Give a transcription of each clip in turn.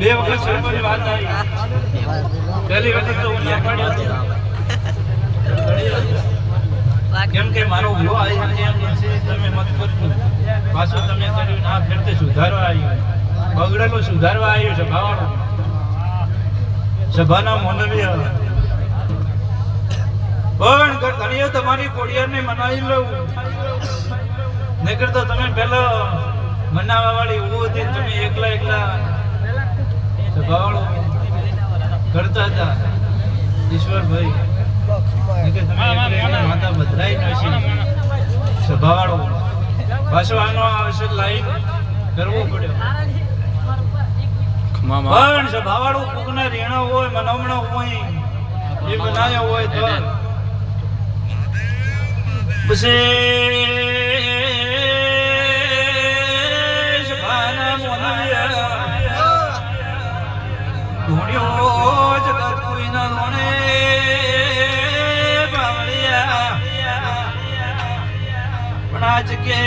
બે વખત સરપંચ વાત આવી. પહેલી વખત તો હું કેમ કે મારો ઊભો આવી છે, એમ છે, તમે મત કરજો પાછું તમે કર્યું ના ફેરતે સુધારવા આવ્યું બગડેલું સુધારવા આવ્યું છે, ભાવાળો. સભાના મોનવીય. પણ ઘણીઓ તમારી કોડિયાને મનાવી લઉં. નહીં તો તમે પહેલા મનાવા વાળી ઊભું હતી તમે એકલા એકલા કરતા હતા. ઈશ્વરભાઈ માતા બદલાઈ નથી સ્વભાવાળો પાછો આનો આવશે લાઈન કરવો પડ્યો. પણ સભાવાળું કોકના રેણા હોય મનમણા હોય એ બનાવ્યા હોય તો પછી આજ કે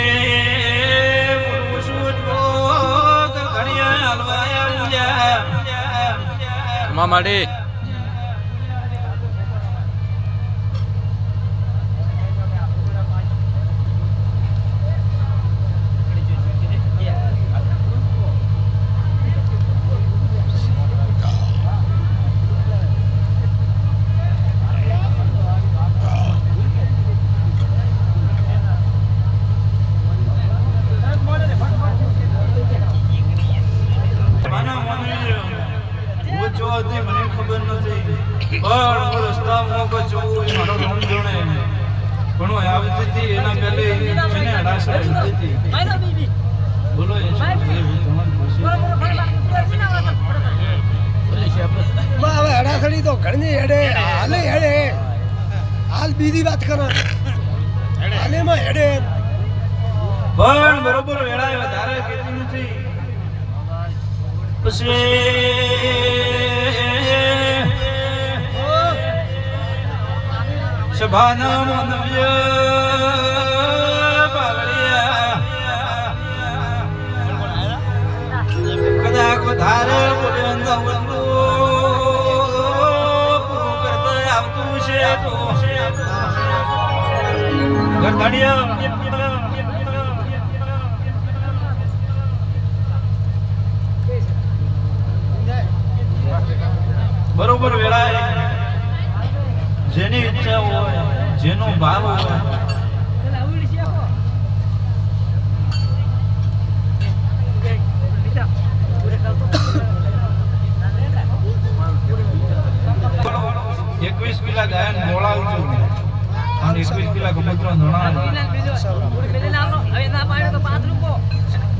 મામાડી માના મને હું જો હતી મને ખબર નથી પણ હું રસ્તામાં કોઈ જોઉં એ મારો રોમ જોણે પણ હું આવતી હતી એના પહેલે એને અડાસા હતી બોલો એ શું છે? હું તમને પૂછ્યું. માં હવે હડાખડી તો ઘણી હેડે હાલે હેડે હાલ બીજી વાત કરો. અને માં હેડે. પણ બરોબર વેળાએ વધારે કેતી નથી. પછી સભાના મનવ્ય બરોબર વેળાએ. જેની ઈચ્છા હોય જેનો ભાવ હોય. એકવીસ કિલા ગાયન બોલાવજો. અને એકવીસ કિલા કબૂતરો ધોણાવજો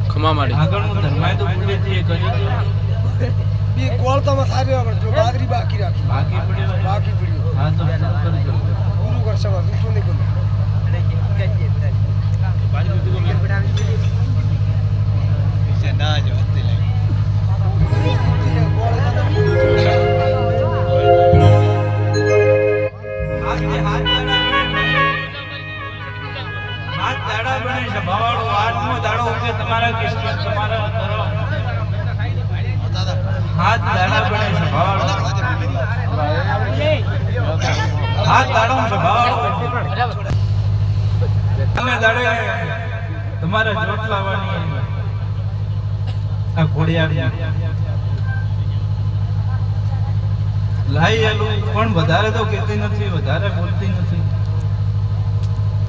ખમા માડી આગળનું ધર્માય તો એ બી કોળ તો સારી આવે બાદરી બાકી રાખી. બાકી પડ્યું બાકી પડ્યું હા તો કરજો પૂરું કરશે માં મીઠું નહીં બોલે હાથ તમારે જોટ લાવવાની આ ઘોડિયાળી લાઈ આલું પણ વધારે તો કહેતી નથી, વધારે બોલતી નથી.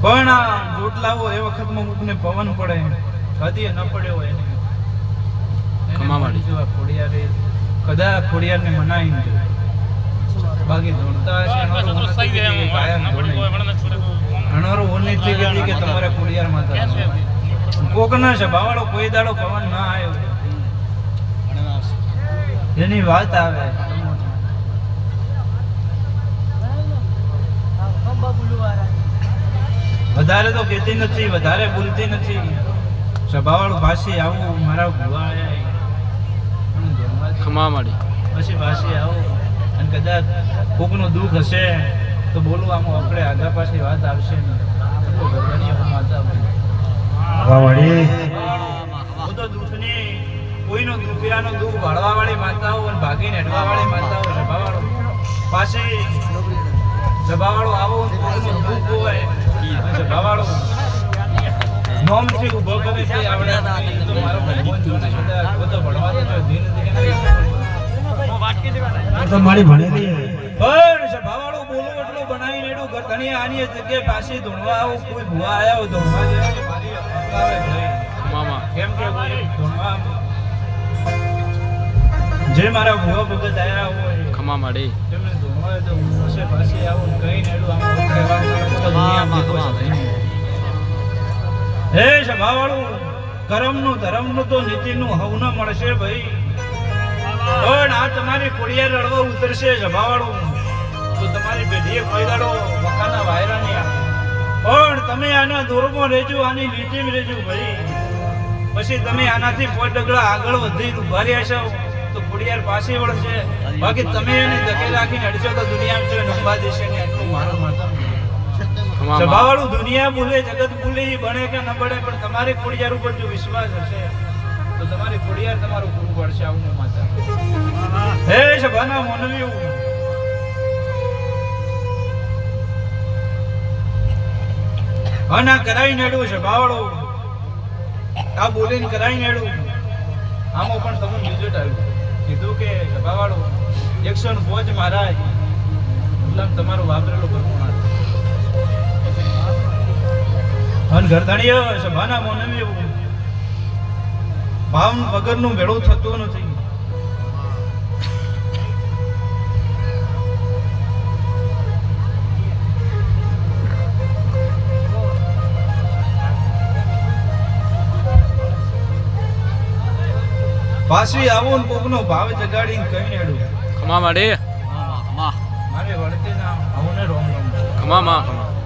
પણ આ જોટ લાવો એ વખતમાં મૂકને પવન પડે કદી ન પડ્યો હોય એને. ખમા જો ખોડિયારે કદાચ ખોડિયારને મનાઈ ન બાકી ધોણતા. ઘણોરો ઓની થઈ ગઈ કે તમારે ખોડિયાર માતા કોક ના છે બાવાળો કોઈ દાડો પવન ના આવ્યો એની વાત આવે. વધારે તો કહેતી નથી વધારે બોલતી નથી. સભાવાળું ભાષી આવું મારા ભૂવા. ખમા માડી. પછી ભાષી આવું. અને કદાચ કોકનું દુઃખ હશે તો બોલું આમ આપણે આગા પાછી વાત આવશે હું તો દુઃખની કોઈ કોઈનો રૂપિયાનો દુઃખ ભાળવા વાળી માતાઓ અને ભાગીને હેડવા વાળી માતાઓ સભાવાળો. પાછી સભાવાળો આવો દુઃખ હોય કરે તો મારો ભગવાન તો તો મારી ભણેલી પણ બોલો એટલું બનાવીને ઘર આની જગ્યાએ પાછી ધૂણવા આવું કોઈ ભૂવા આયા હોય ધૂણવા મારી. ખમામાં કેમ કે જે મારા ભૂવા ભગત આયા હોય ખમા માડી. ધૂણવા તો પાસે પાસે આવું ને કહીને એડું આમ રહેવા તો દુનિયા ભેગો છે. નહીં. હે સભાવાળું કરમનું ધર્મનું તો નીતિનું હવ ન મળશે ભાઈ. પણ આ તમારી કોડિયા રડવા ઉતરશે સભાવાળું. તો તમારી પેઢીએ પૈદાડો વખાના વાયરા નહીં આવે. પણ તમે આના દોરમાં રહેજો આની લીટીમાં રહેજો ભાઈ. પછી તમે આનાથી પોત ડગલા આગળ વધી ઊભા રહ્યા છો. તો ખોડિયાર પાસે વળશે. બાકી તમે એને ધકે રાખીને અડશો તો દુનિયામાં છે નંબા દેશે ને ખમામાં દુનિયા બોલે જગત બોલે એ બને કે ન બને પણ તમારે ખોડિયાર ઉપર જો વિશ્વાસ હશે તો તમારે ખોડિયાર તમારું ગુરુ પડશે આવું માતા. હે સભાના મોનવીઓ આના કરાઈ નેડું સભાવાળો. આ બોલીને કરાઈ નેડું. આમાં પણ તમને રિઝલ્ટ આવ્યું. કીધું કે સભાવાળો એકસો પોચ મારા ગુલામ તમારું વાપરેલું ના અન ઘરધણીઓ સભાના એવું. ભાવ વગરનું ભેળું થતું નથી. પાછી આવો ને કોકનો ભાવ જગાડીને કહી નેડું ખમા માડી. મારે વળતે ના આવું ને રોમ રોમ ખમામાં ખમા.